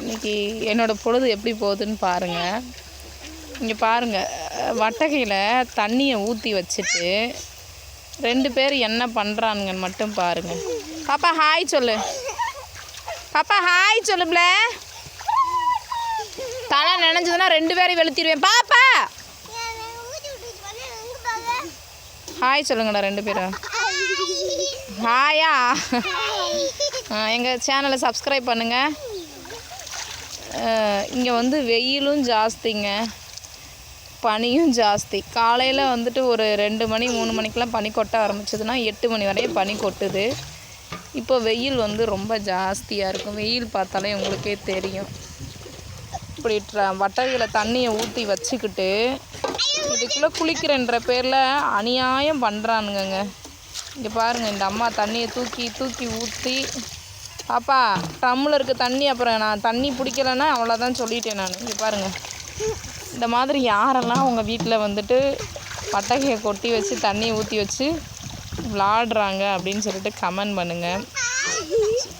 இன்னைக்கு என்னோட பொழுது எப்படி போகுதுன்னு பாருங்கள் இங்கே பாருங்கள் வட்டகையில் தண்ணியை ஊற்றி வச்சுட்டு ரெண்டு பேர் என்ன பண்ணுறானுங்கன்னு மட்டும் பாருங்கள் பாப்பா ஹாய் சொல்லு. பாப்பா ஹாய் சொல்லுப்ல தலை நினைஞ்சதுன்னா ரெண்டு பேரையும் வெளுத்திடுவேன். பாப்பா! ஹாய் சொல்லுங்கடா ரெண்டு பேரும் ஹாயா எங்கள் சேனலை சப்ஸ்கிரைப் பண்ணுங்கள் இங்கே வந்து வெயிலும் ஜாஸ்திங்க. பனியும் ஜாஸ்தி. காலையில் வந்துட்டு ஒரு ரெண்டு மணி மூணு மணிக்கெலாம் பனி கொட்ட ஆரம்பிச்சதுன்னா எட்டு மணி வரையும் பனி கொட்டுது. இப்போ வெயில் வந்து ரொம்ப ஜாஸ்தியாக இருக்கும். வெயில் பார்த்தாலே உங்களுக்கே தெரியும். இப்படி ட்ர- வட்டகையில் தண்ணியை ஊற்றி வச்சுக்கிட்டு இதுக்குள்ளே குளிக்கிறன்ற பேரில் அநியாயம் பண்ணுறானுங்கங்க இங்கே பாருங்கள் இந்த அம்மா தண்ணியை தூக்கி தூக்கி ஊற்றி பாப்பா ட்ரம்மில் இருக்க தண்ணி அப்புறம் நான் தண்ணி பிடிக்கலன்னா அவ்வளோதான் சொல்லிட்டேன் நான். இங்கே பாருங்கள் இந்த மாதிரி யாரெல்லாம் உங்கள் வீட்டில் வந்துட்டு பட்டகையை கொட்டி வச்சு தண்ணியை ஊற்றி வச்சு விளாடுறாங்க அப்படின்னு சொல்லிட்டு கமெண்ட் பண்ணுங்கள்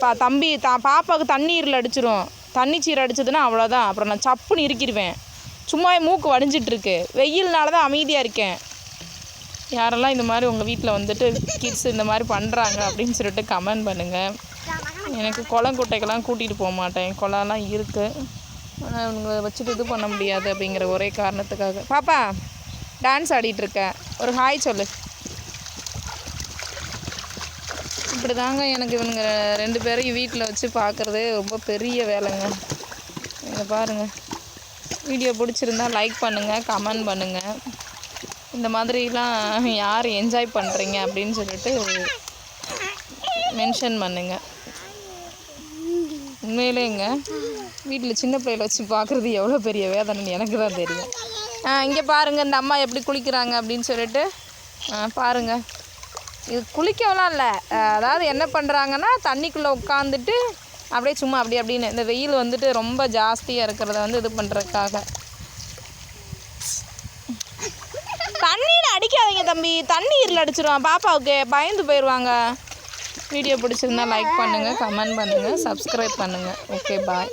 பா தம்பி தா பாப்பாவுக்கு தண்ணீரில் அடிச்சிரும். தண்ணி சீர் அடிச்சதுன்னா அவ்வளோதான் அப்புறம் நான் சப்புன்னு இருக்கிடுவேன் சும்மா மூக்கு வடிஞ்சிட்ருக்கு. வெயில்னால தான் அமைதியாக இருக்கேன். யாரெல்லாம் இந்த மாதிரி உங்கள் வீட்டில் வந்துட்டு கிட்ஸ் இந்த மாதிரி பண்ணுறாங்க அப்படின்னு சொல்லிட்டு கமெண்ட் பண்ணுங்கள் எனக்கு குளம் குட்டைக்கெல்லாம் கூட்டிகிட்டு போக மாட்டேன். குளம்லாம் இருக்குது ஆனால் இவங்க வச்சுட்டு இது பண்ண முடியாது அப்படிங்கிற ஒரே காரணத்துக்காக. பாப்பா டான்ஸ் ஆடிட்டு ஒரு ஹாய் சொல்லு. இப்படி தாங்க எனக்கு இவனுங்க ரெண்டு பேரையும் வீட்டில் வச்சு பார்க்குறதே ரொம்ப பெரிய வேலைங்க. இங்கே பாருங்கள் வீடியோ பிடிச்சிருந்தா லைக் பண்ணுங்கள் கமெண்ட் பண்ணுங்கள் இந்த மாதிரிலாம் யார் என்ஜாய் பண்ணுறீங்க அப்படின்னு சொல்லிட்டு மென்ஷன் பண்ணுங்கள் உண்மையிலேங்க. வீட்டில் சின்ன பிள்ளைகளை வச்சு பார்க்குறது எவ்வளோ பெரிய வேதனைன்னு எனக்கு தான் தெரியும். ஆ இங்கே பாருங்கள் இந்த அம்மா எப்படி குளிக்கிறாங்க அப்படின்னு சொல்லிட்டு. ஆ பாருங்கள் இது குளிக்கவெல்லாம் இல்லை. அதாவது என்ன பண்ணுறாங்கன்னா தண்ணிக்குள்ளே உட்காந்துட்டு அப்படியே சும்மா அப்படி அப்படின்னு இந்த வெயில் வந்துட்டு ரொம்ப ஜாஸ்தியாக இருக்கிறத வந்து இது பண்ணுறதுக்காக தண்ணியில் அடிக்காதீங்க தம்பி. தண்ணீரில் அடிச்சிருவான். பாப்பாவுக்கு பயந்து போயிடுவாங்க வீடியோ பிடிச்சிருந்தா லைக் பண்ணுங்கள் கமெண்ட் பண்ணுங்கள் சப்ஸ்கிரைப் பண்ணுங்கள் ஓகே பாய்